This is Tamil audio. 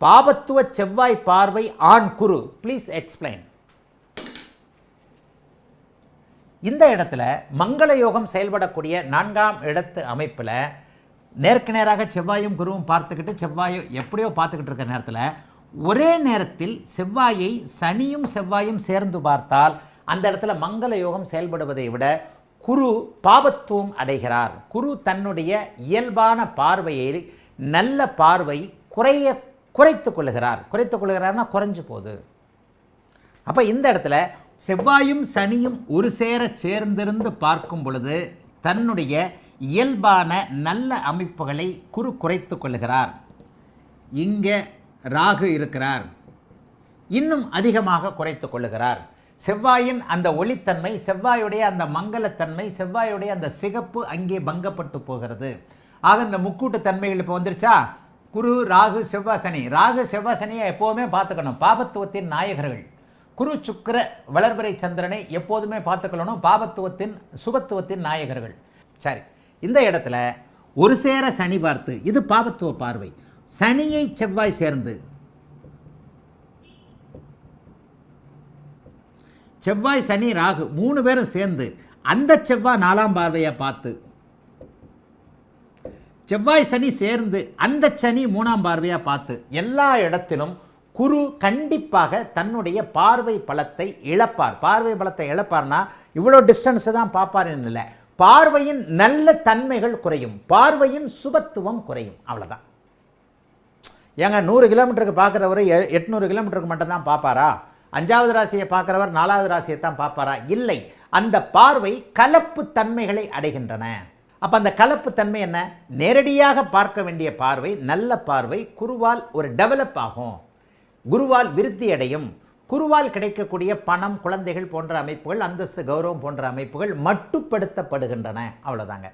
பாபத்துவ செவ்வாய் பார்வை ஆண் குரு. ப்ளீஸ் எக்ஸ்பிளைன் இந்த இடத்துல மங்கள யோகம் செயல்படக்கூடிய நான்காம் இடத்து அமைப்பில் நேருக்கு நேராக செவ்வாயும் குருவும் பார்த்துக்கிட்டு செவ்வாயும் எப்படியோ பார்த்துக்கிட்டு இருக்க நேரத்தில் ஒரே நேரத்தில் செவ்வாயை சனியும் செவ்வாயும் சேர்ந்து பார்த்தால் அந்த இடத்துல மங்கள யோகம் செயல்படுவதை விட குரு பாபத்துவம் அடைகிறார். குரு தன்னுடைய இயல்பான பார்வையை நல்ல பார்வை குறைய குறைத்து கொள்ளுகிறார். குறைத்து கொள்ளுகிறார்னா குறைஞ்சு போகுது. அப்போ இந்த இடத்துல செவ்வாயும் சனியும் ஒரு சேர சேர்ந்திருந்து பார்க்கும் பொழுது தன்னுடைய இயல்பான நல்ல அமைப்புகளை குறு குறைத்து கொள்கிறார் இங்கே ராகு இருக்கிறார். இன்னும் அதிகமாக குறைத்து கொள்ளுகிறார். செவ்வாயின் அந்த ஒளித்தன்மை செவ்வாயுடைய அந்த மங்களத்தன்மை செவ்வாயுடைய அந்த சிகப்பு அங்கே பங்கப்பட்டு போகிறது. ஆக இந்த முக்கூட்டு தன்மைகள் இப்போ வந்துருச்சா? குரு ராகு செவ்வாய் சனி. ராகு செவ்வாசனியை எப்போவுமே பார்த்துக்கணும். பாபத்துவத்தின் நாயகர்கள். குரு சுக்கிர வளர்பிறை சந்திரனை எப்போதுமே பார்த்துக்கணும் பாபத்துவத்தின் சுபத்துவத்தின் நாயகர்கள். சரி இந்த இடத்துல ஒரு சேர சனி பார்த்து இது பாபத்துவ பார்வை. சனியை செவ்வாய் சேர்ந்து. செவ்வாய் சனி ராகு மூணு பேரும் சேர்ந்து அந்த செவ்வாய் நாலாம் பார்வையை பார்த்து செவ்வாய் சனி சேர்ந்து அந்த சனி மூணாம் பார்வையாக பார்த்து எல்லா இடத்திலும் குரு கண்டிப்பாக தன்னுடைய பார்வை பலத்தை இழப்பார். பார்வை பலத்தை இழப்பார்னா இவ்வளோ டிஸ்டன்ஸை தான் பார்ப்பாருன்னு இல்லை பார்வையின் நல்ல தன்மைகள் குறையும். பார்வையின் சுபத்துவம் குறையும். அவ்வளோதான் ஏங்க நூறு கிலோமீட்டருக்கு பார்க்குறவர் எட்நூறு கிலோமீட்டருக்கு மட்டும்தான் பார்ப்பாரா? அஞ்சாவது ராசியை பார்க்குறவர் நாலாவது ராசியை தான் பார்ப்பாரா? இல்லை. அந்த பார்வை கலப்பு தன்மைகளை அடைகின்றன. அப்போ அந்த கலப்பு தன்மை என்ன? நேரடியாக பார்க்க வேண்டிய பார்வை நல்ல பார்வை குருவால் ஒரு டெவலப் ஆகும். குருவால் விருத்தி அடையும். குருவால் கிடைக்கக்கூடிய பணம் குழந்தைகள் போன்ற அமைப்புகள் அந்தஸ்து கௌரவம் போன்ற அமைப்புகள் மட்டுப்படுத்தப்படுகின்றன. அவ்வளோதாங்க